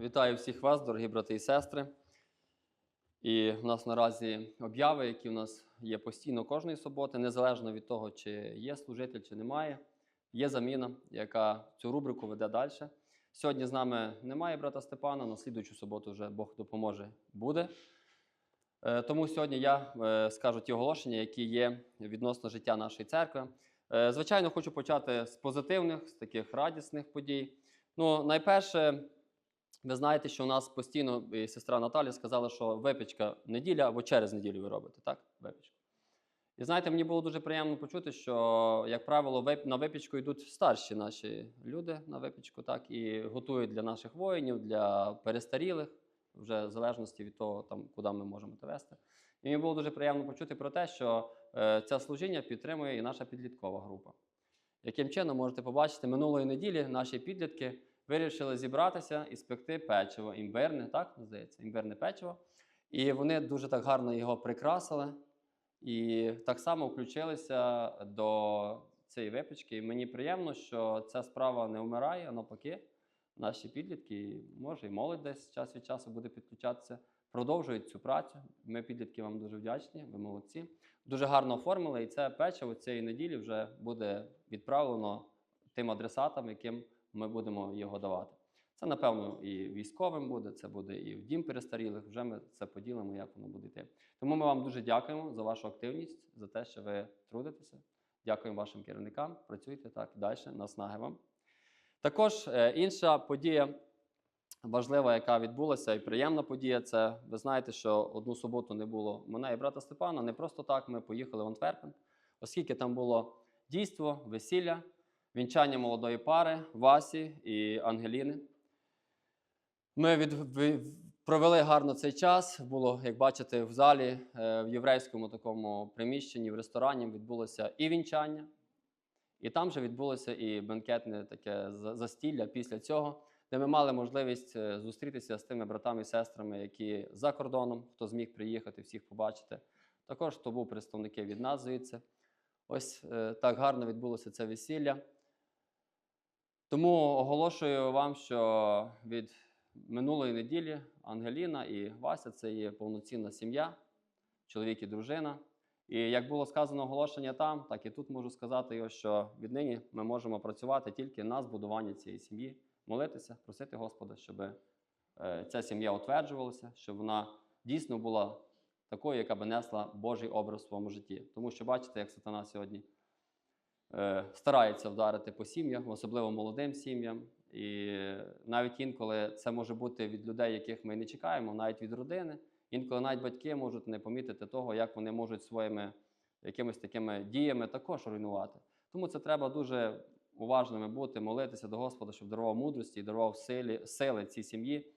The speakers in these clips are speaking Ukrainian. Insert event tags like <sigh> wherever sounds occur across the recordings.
Вітаю всіх вас, дорогі брати і сестри. І в нас наразі обяви, які в нас є постійно кожної суботи, незалежно від того, чи є служитель, чи немає. Є заміна, яка цю рубрику веде далі. Сьогодні з нами немає брата Степана, на слідуючу суботу вже Бог допоможе буде. Е, Тому сьогодні я е, скажу ті оголошення, які є відносно життя нашої церкви. Е, Звичайно, хочу почати з позитивних, з таких радісних подій. Ну, найперше, ви знаєте, що у нас постійно і сестра Наталя сказала, що випічка неділя або через неділю ви робите, так? Випічку. І знаєте, мені було дуже приємно почути, що, як правило, на випічку йдуть старші наші люди на випічку, так, і готують для наших воїнів, для перестарілих, вже в залежності від того, там, куди ми можемо це вести. І мені було дуже приємно почути про те, що е, це служіння підтримує і наша підліткова група. Яким чином можете побачити, минулої неділі наші підлітки вирішили зібратися і спекти печиво, імбирне, так здається, імбирне печиво. І вони дуже так гарно його прикрасили і так само включилися до цієї випічки. І мені приємно, що ця справа не вмирає, а навпаки, наші підлітки, може, і молодь десь час від часу буде підключатися, продовжують цю працю. Ми, підлітки, вам дуже вдячні, ви молодці. Дуже гарно оформили, і це печиво цієї неділі вже буде відправлено тим адресатам, яким ми будемо його давати. Це, напевно, і військовим буде, це буде і в дім перестарілих. Вже ми це поділимо, як воно буде йти. Тому ми вам дуже дякуємо за вашу активність, за те, що ви трудитеся. Дякуємо вашим керівникам. Працюйте так далі, наснаги вам. Також е, інша подія важлива, яка відбулася, і приємна подія, це ви знаєте, що одну суботу не було мене і брата Степана. Не просто так ми поїхали в Антверпен, оскільки там було дійство, весілля, вінчання молодої пари Васі і Ангеліни. Ми від, провели гарно цей час. Було, як бачите, в залі е, в єврейському такому приміщенні, в ресторані відбулося і вінчання, і там же відбулося і бенкетне таке застілля після цього, де ми мали можливість е, зустрітися з тими братами і сестрами, які за кордоном, хто зміг приїхати, всіх побачити. Також то був представники від нас звідси. Ось е, так гарно відбулося це весілля. Тому оголошую вам, що від минулої неділі Ангеліна і Вася це є повноцінна сім'я, чоловік і дружина. І як було сказано оголошення там, так і тут можу сказати, його, що віднині ми можемо працювати тільки на збудування цієї сім'ї, молитися, просити Господа, щоб е, ця сім'я утверджувалася, щоб вона дійсно була такою, яка би несла Божий образ в своєму житті. Тому що бачите, як сатана сьогодні старається вдарити по сім'ях, особливо молодим сім'ям. І навіть інколи це може бути від людей, яких ми не чекаємо, навіть від родини. Інколи навіть батьки можуть не помітити того, як вони можуть своїми якимись такими діями також руйнувати. Тому це треба дуже уважними бути, молитися до Господа, щоб дарував мудрості і дарував силі, сили цій сім'ї.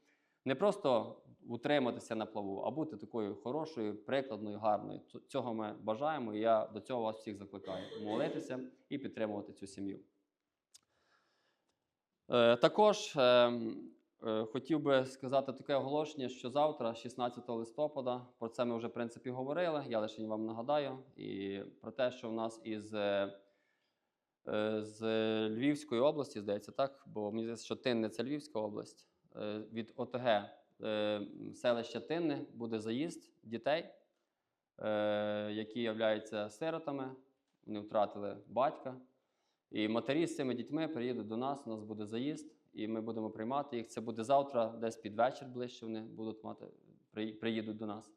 Не просто утриматися на плаву, а бути такою хорошою, прикладною, гарною. Цього ми бажаємо, і я до цього вас всіх закликаю молитися і підтримувати цю сім'ю. Е, Також ем, е, хотів би сказати таке оголошення, що завтра, 16 листопада, про це ми вже в принципі говорили. Я лише вам нагадаю, і про те, що в нас із е, з Львівської області, здається, так, бо мені здається, що Тинне це Львівська область. Від ОТГ е, селища Тинне буде заїзд дітей, е, які являються сиротами. Вони втратили батька. І матері з цими дітьми приїдуть до нас, у нас буде заїзд, і ми будемо приймати їх. Це буде завтра, десь під вечір ближче вони будуть мати, приїдуть до нас.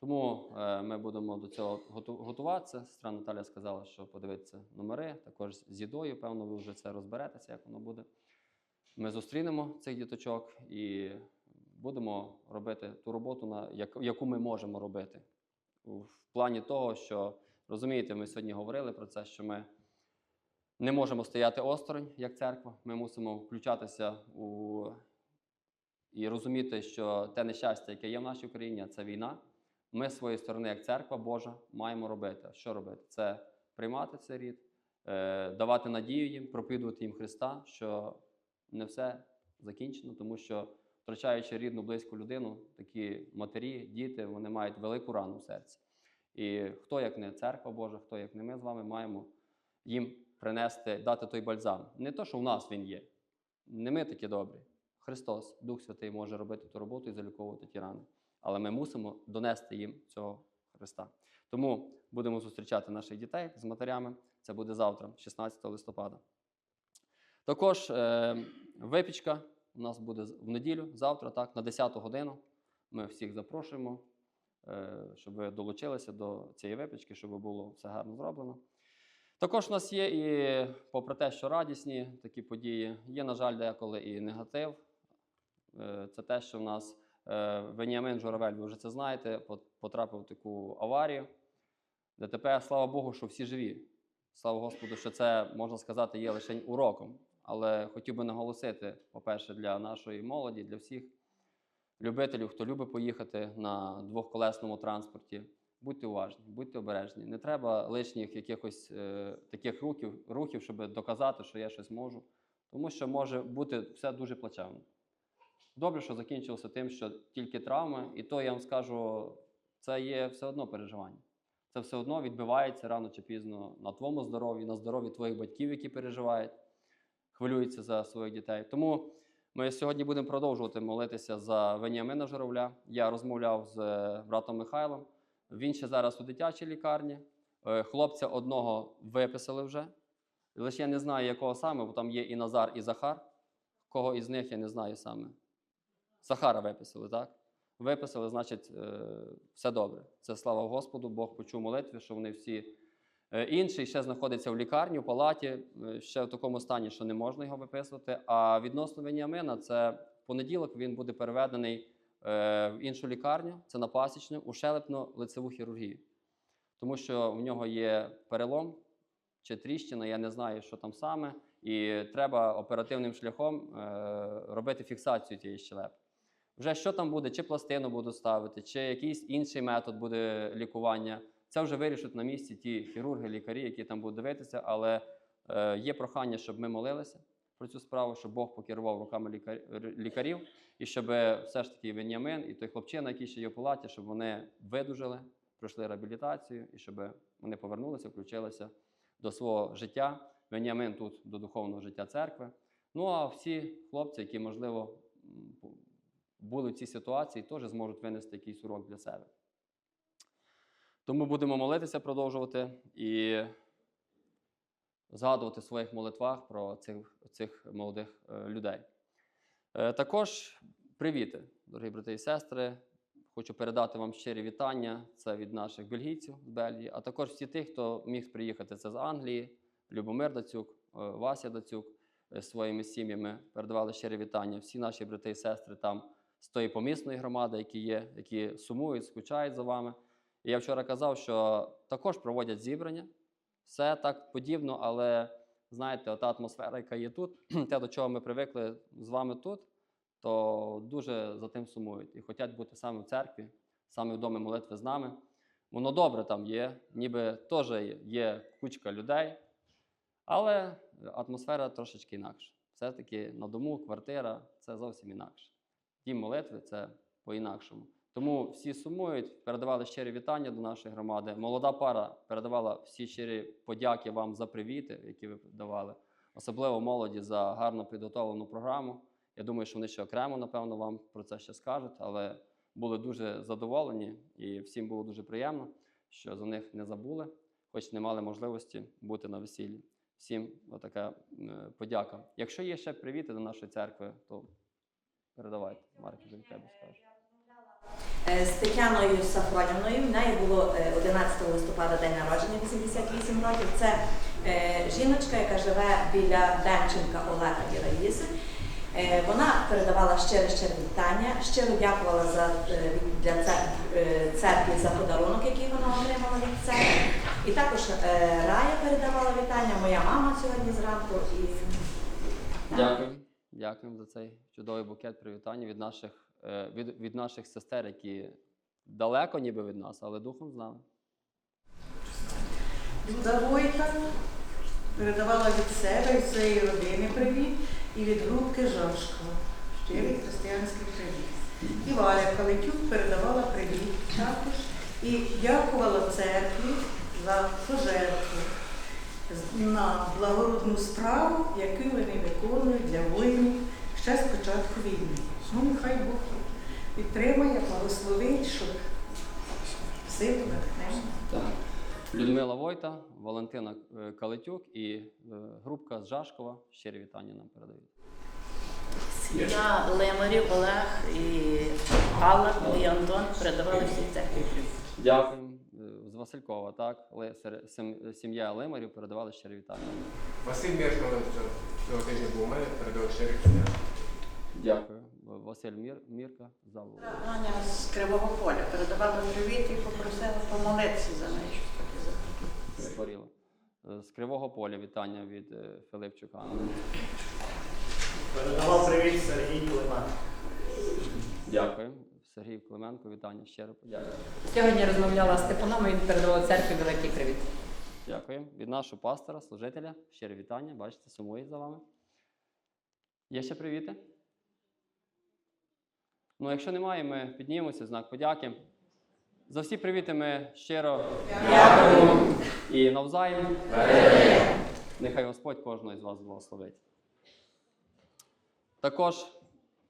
Тому е, ми будемо до цього готуватися. Сестра Наталя сказала, що подивитися номери, також з їдою, певно, ви вже це розберетеся, як воно буде. Ми зустрінемо цих діточок і будемо робити ту роботу, яку ми можемо робити. В плані того, що розумієте, ми сьогодні говорили про це, що ми не можемо стояти осторонь як церква. Ми мусимо включатися у і розуміти, що те нещастя, яке є в нашій Україні, це війна. Ми з своєї сторони, як церква Божа, маємо робити. Що робити? Це приймати цей рід, е, давати надію їм, проповідувати їм Христа, що не все закінчено, тому що втрачаючи рідну близьку людину, такі матері, діти, вони мають велику рану в серці. І хто як не церква Божа, хто як не ми з вами маємо їм принести, дати той бальзам. Не то, що в нас він є. Не ми такі добрі. Христос, Дух Святий може робити ту роботу і заліковувати ті рани. Але ми мусимо донести їм цього Христа. Тому будемо зустрічати наших дітей з матерями. Це буде завтра, 16 листопада. Також е, випічка у нас буде в неділю, завтра, так, на 10 годину. Ми всіх запрошуємо, е, щоб ви долучилися до цієї випічки, щоб було все гарно зроблено. Також у нас є і, попри те, що радісні такі події, є, на жаль, деколи і негатив. Е, Це те, що в нас е, Веніамин Журавель, ви вже це знаєте, потрапив в таку аварію. ДТП, слава Богу, що всі живі. Слава Господу, що це, можна сказати, є лише уроком. Але хотів би наголосити, по-перше, для нашої молоді, для всіх любителів, хто любить поїхати на двохколесному транспорті. Будьте уважні, будьте обережні. Не треба лишніх якихось е, таких рухів, рухів, щоб доказати, що я щось можу. Тому що може бути все дуже плачевно. Добре, що закінчилося тим, що тільки травми, і то я вам скажу, це є все одно переживання. Це все одно відбивається рано чи пізно на твоєму здоров'ї, на здоров'ї твоїх батьків, які переживають, хвилюються за своїх дітей. Тому ми сьогодні будемо продовжувати молитися за Веніамина Журавля. Я розмовляв з е, братом Михайлом. Він ще зараз у дитячій лікарні. Е, Хлопця одного виписали вже. Лише я не знаю, якого саме, бо там є і Назар, і Захар. Кого із них я не знаю саме. Захара виписали, так? Виписали, значить, е, все добре. Це слава Господу, Бог почув молитви, що вони всі. Е, Інший ще знаходиться в лікарні, в палаті, е, ще в такому стані, що не можна його виписувати. А відносно Веніамина, це в понеділок він буде переведений е, в іншу лікарню, це на пасічну, у щелепно-лицеву хірургію. Тому що в нього є перелом чи тріщина, я не знаю, що там саме, і треба оперативним шляхом робити фіксацію цієї щелепи. Вже що там буде, чи пластину будуть ставити, чи якийсь інший метод буде лікування. Це вже вирішать на місці ті хірурги, лікарі, які там будуть дивитися. Але е, є прохання, щоб ми молилися про цю справу, щоб Бог покерував руками лікар... лікарів, і щоб все ж таки Веніамин і той хлопчина, який ще є в палаті, щоб вони видужали, пройшли реабілітацію і щоб вони повернулися, включилися до свого життя. Веніамин тут до духовного життя церкви. Ну а всі хлопці, які, можливо, були в цій ситуації, теж зможуть винести якийсь урок для себе. Тому будемо молитися, продовжувати і згадувати в своїх молитвах про цих, цих молодих е, людей. Е, також привіти, дорогі брати і сестри. Хочу передати вам щирі вітання. Це від наших бельгійців з Бельгії, а також всі тих, хто міг приїхати це з Англії, Любомир Дацюк, е, Вася Дацюк своїми сім'ями передавали щирі вітання. Всі наші брати і сестри там з тої помісної громади, які є, які сумують, скучають за вами. І я вчора казав, що також проводять зібрання. Все так подібно, але знаєте, ота атмосфера, яка є тут, <clears throat> те, до чого ми привикли з вами тут, то дуже за тим сумують і хочуть бути саме в церкві, саме в домі молитви з нами. Воно добре там є, ніби теж є кучка людей, але атмосфера трошечки інакша. Все-таки на дому, квартира це зовсім інакше. Дім молитви це по-інакшому. Тому всі сумують, передавали щирі вітання до нашої громади. Молода пара передавала всі щирі подяки вам за привіти, які ви давали, особливо молоді за гарно підготовлену програму. Я думаю, що вони ще окремо, напевно, вам про це ще скажуть, але були дуже задоволені і всім було дуже приємно, що за них не забули, хоч не мали можливості бути на весіллі. Всім така подяка. Якщо є ще привіти до нашої церкви, то передавайте. Марк, вже тебе скаже. Е, З Тетяною Сафронівною. В неї було е, 11 листопада день народження, 88 років. Це е, жіночка, яка живе біля Демченка Олега Е, Вона передавала щире щире вітання, щиро дякувала за е, для цер- е, церкві за подарунок, який вона отримала від церкви. І також е, Рая передавала вітання, моя мама сьогодні зранку. І... Дякую. Дякуємо за цей чудовий букет привітання від наших, е, від, від наших сестер, які далеко ніби від нас, але духом з нами. Люда Войка передавала від себе і своєї родини привіт і від групки Жашкова. Щирий християнський привіт. І Валя Калитюк передавала привіт також і дякувала церкві за пожертву на благородну справу, яку вони виконують для воїнів. Ще з початку війни. Ну, нехай Бог підтримає, благословить, щоб натхнення. Так. Людмила Войта, Валентина е, Калитюк і е, групка з Жашкова. Щирі вітання нам передають. Я Лемарів Олег і Алла і Антон передавали всі церкві. Дякуємо. Е, З Василькова, так? Сім'я Лимарів передавали щирі вітання. Василь Міркалин цього тижня був у мене, передав щирі вітання. Дякую. Василь Мір, Мірка, залу. Аня з Кривого Поля передавала привіт і попросила помолитися за неї. щоб таке. Захворіла. Е, З Кривого поля вітання від е, Филипчука. Передавав привіт Сергій Климан. Дякую. Сергій Клименко, вітання щиро. Дякую. Сьогодні розмовляла з Степаном, він передавав церкві великий привіт. Дякую. Від нашого пастора, служителя, щире вітання. Бачите, сумує за вами. Є ще привіти? Ну, якщо немає, ми піднімемося знак подяки. За всі привіти ми щиро дякуємо і навзаєм. Нехай Господь кожного із вас благословить. Також,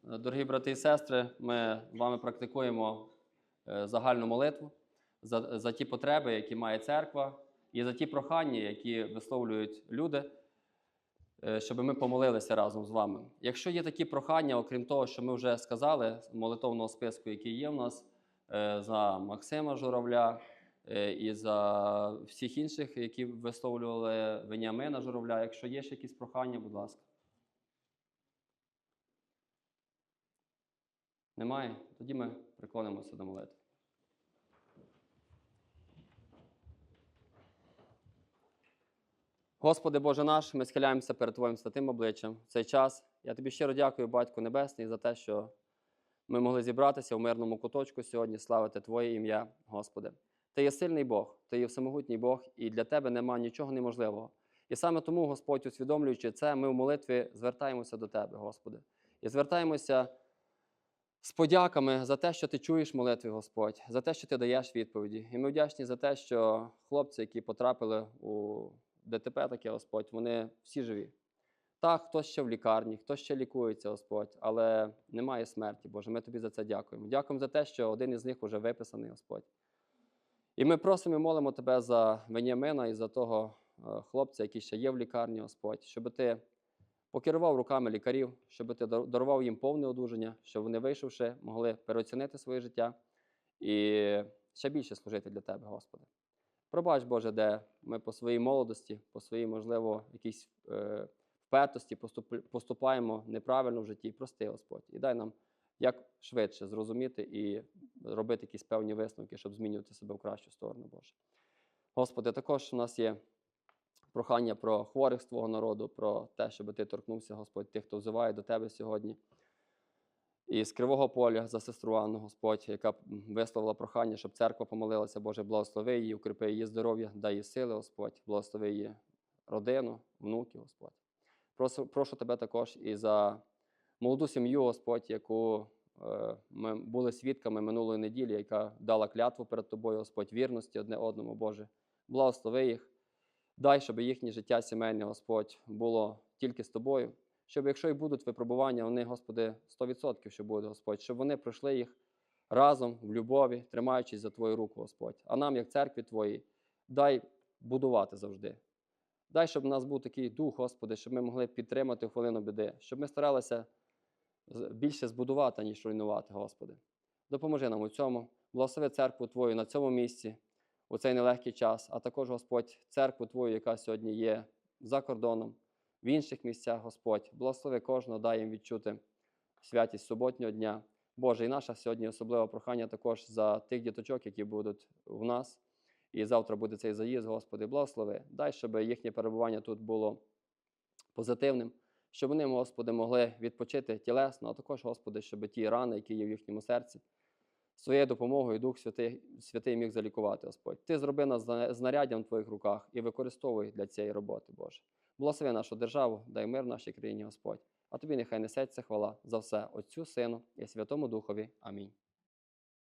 дорогі брати і сестри, ми з вами практикуємо е, загальну молитву за, за ті потреби, які має церква, і за ті прохання, які висловлюють люди, щоб ми помолилися разом з вами. Якщо є такі прохання, окрім того, що ми вже сказали, з молитовного списку, який є в нас, е, за Максима Журавля е, і за всіх інших, які висловлювали Веніамина Журавля, якщо є ще якісь прохання, будь ласка. Немає? Тоді ми приклонимося до молитви. Господи Боже наш, ми схиляємося перед Твоїм святим обличчям в цей час. Я тобі щиро дякую, Батько Небесний, за те, що ми могли зібратися в мирному куточку сьогодні, славити Твоє ім'я, Господи. Ти є сильний Бог, Ти є всемогутній Бог, і для Тебе нема нічого неможливого. І саме тому, Господь, усвідомлюючи це, ми в молитві звертаємося до Тебе, Господи. І звертаємося з подяками за те, що ти чуєш молитви, Господь, за те, що ти даєш відповіді. І ми вдячні за те, що хлопці, які потрапили у ДТП, таке, Господь, вони всі живі. Так, хтось ще в лікарні, хтось ще лікується, Господь, але немає смерті, Боже. Ми тобі за це дякуємо. Дякуємо за те, що один із них вже виписаний, Господь. І ми просимо і молимо Тебе за Веніамина і за того е, хлопця, який ще є в лікарні, Господь, щоб ти покерував руками лікарів, щоб ти дарував їм повне одужання, щоб вони, вийшовши, могли переоцінити своє життя і ще більше служити для Тебе, Господи. Пробач, Боже, де ми по своїй молодості, по своїй, можливо, якійсь е, впертості поступаємо неправильно в житті. Прости, Господь, і дай нам як швидше зрозуміти і робити якісь певні висновки, щоб змінювати себе в кращу сторону, Боже. Господи, також у нас є прохання про хворих з Твого народу, про те, щоб Ти торкнувся, Господь, тих, хто взиває до Тебе сьогодні. І з Кривого поля за сестру Анну, Господь, яка висловила прохання, щоб церква помолилася, Боже, благослови її, укріпи її здоров'я, дай їй сили, Господь, благослови її родину, внуків, Господь. Прошу, прошу тебе також і за молоду сім'ю, Господь, яку е, ми були свідками минулої неділі, яка дала клятву перед тобою, Господь, вірності одне одному, Боже. Благослови їх. Дай, щоб їхнє життя сімейне, Господь, було тільки з тобою. Щоб якщо і будуть випробування, вони, Господи, 100% що буде, Господь, щоб вони пройшли їх разом в любові, тримаючись за Твою руку, Господь. А нам, як церкві Твоїй, дай будувати завжди. Дай, щоб у нас був такий дух, Господи, щоб ми могли підтримати хвилину біди, щоб ми старалися більше збудувати, ніж руйнувати, Господи. Допоможи нам у цьому. Благослови церкву Твою на цьому місці у цей нелегкий час, а також, Господь, церкву Твою, яка сьогодні є за кордоном, в інших місцях, Господь. Благослови кожного, дай їм відчути святість суботнього дня. Боже, і наше сьогодні особливе прохання також за тих діточок, які будуть в нас. І завтра буде цей заїзд, Господи, благослови. Дай, щоб їхнє перебування тут було позитивним, щоб вони, Господи, могли відпочити тілесно, а також, Господи, щоб ті рани, які є в їхньому серці, своєю допомогою Дух Святий, Святий міг залікувати, Господь. Ти зроби нас знаряддям в Твоїх руках і використовуй для цієї роботи, Боже. Благослови нашу державу, дай мир нашій країні, Господь. А тобі нехай несеться хвала за все Отцю, Сину і Святому Духові. Амінь.